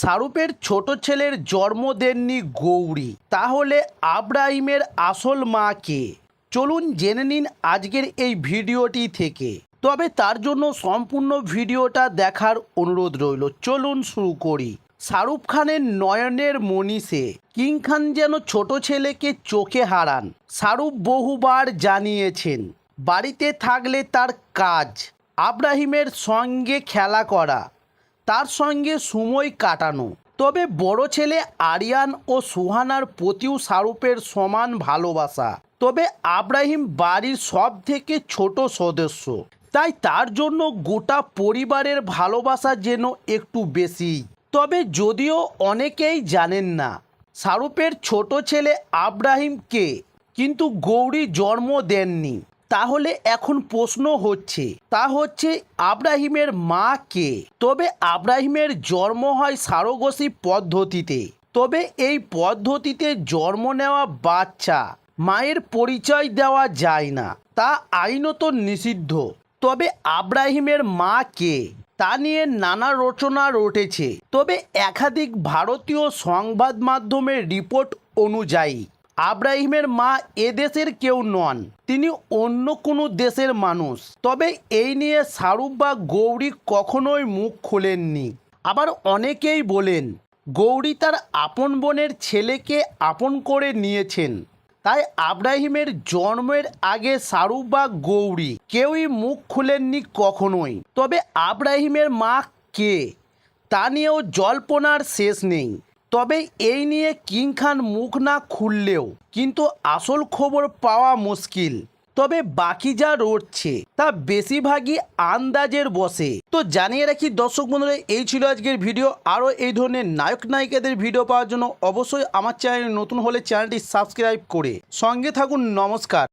শাহরুখের ছোট ছেলের জন্ম দেননি গৌরী। তাহলে আব্রাহিমের আসল মা কে? চলুন জেনে নিন আজকের এই ভিডিওটি থেকে। তবে তার জন্য সম্পূর্ণ ভিডিওটা দেখার অনুরোধ রইল। চলুন শুরু করি। শাহরুখ খানের নয়নের মনীষে কিং খান যেন ছোট ছেলেকে চোখে হারান। শাহরুখ বহুবার জানিয়েছেন, বাড়িতে থাকলে তার কাজ, আব্রাহিমের সঙ্গে খেলা করা। তার সঙ্গে সময় কাটানো। তবে বড় ছেলে আরিয়ান ও সুহানার প্রতিও শাহরুখের সমান ভালোবাসা। তবে আব্রাহিম বাড়ির সব থেকে ছোট সদস্য। তাই তার জন্য গোটা পরিবারের ভালোবাসা যেন একটু বেশি। তবে যদিও অনেকেই জানেন না শাহরুখের ছোট ছেলে আব্রাহিমকে কিন্তু গৌরী জন্ম দেননি। তাহলে এখন প্রশ্ন হচ্ছে, তা হচ্ছে আব্রাহিমের মা কে? তবে আব্রাহিমের জন্ম হয় সারোগসি পদ্ধতিতে। তবে এই পদ্ধতিতে জন্ম নেওয়া বাচ্চা মায়ের পরিচয় দেওয়া যায় না, তা আইনত নিষিদ্ধ। তবে আব্রাহিমের মা কে? তা নিয়ে নানা রচনা রটেছে। তবে একাধিক ভারতীয় সংবাদ মাধ্যমের রিপোর্ট অনুযায়ী আব্রাহিমের মা এদেশের কেউ নন, তিনি অন্য কোনো দেশের মানুষ। তবে এই নিয়ে শাহরুখ বা গৌরী কখনোই মুখ খোলেননি। আবার অনেকেই বলেন, গৌরী তার আপন বোনের ছেলেকে আপন করে নিয়েছেন। তাই আব্রাহিমের জন্মের আগে শাহরুখ বা গৌরী কেউই মুখ খুলেননি কখনোই। তবে আব্রাহিমের মা কে, তা নিয়েও জল্পনার শেষ নেই। তবে এই নিয়ে কিং খান মুখ না খুললেও কিন্তু আসল খবর পাওয়া মুশকিল। তবে বাকি যা রটছে, তা বেশিরভাগই আন্দাজের বসে। তো জানিয়ে রাখি দর্শক বন্ধুরা, এই ছিল আজকের ভিডিও। আরও এই ধরনের নায়ক নায়িকাদের ভিডিও পাওয়ার জন্য অবশ্যই আমার চ্যানেল নতুন হলে চ্যানেলটি সাবস্ক্রাইব করে সঙ্গে থাকুন। নমস্কার।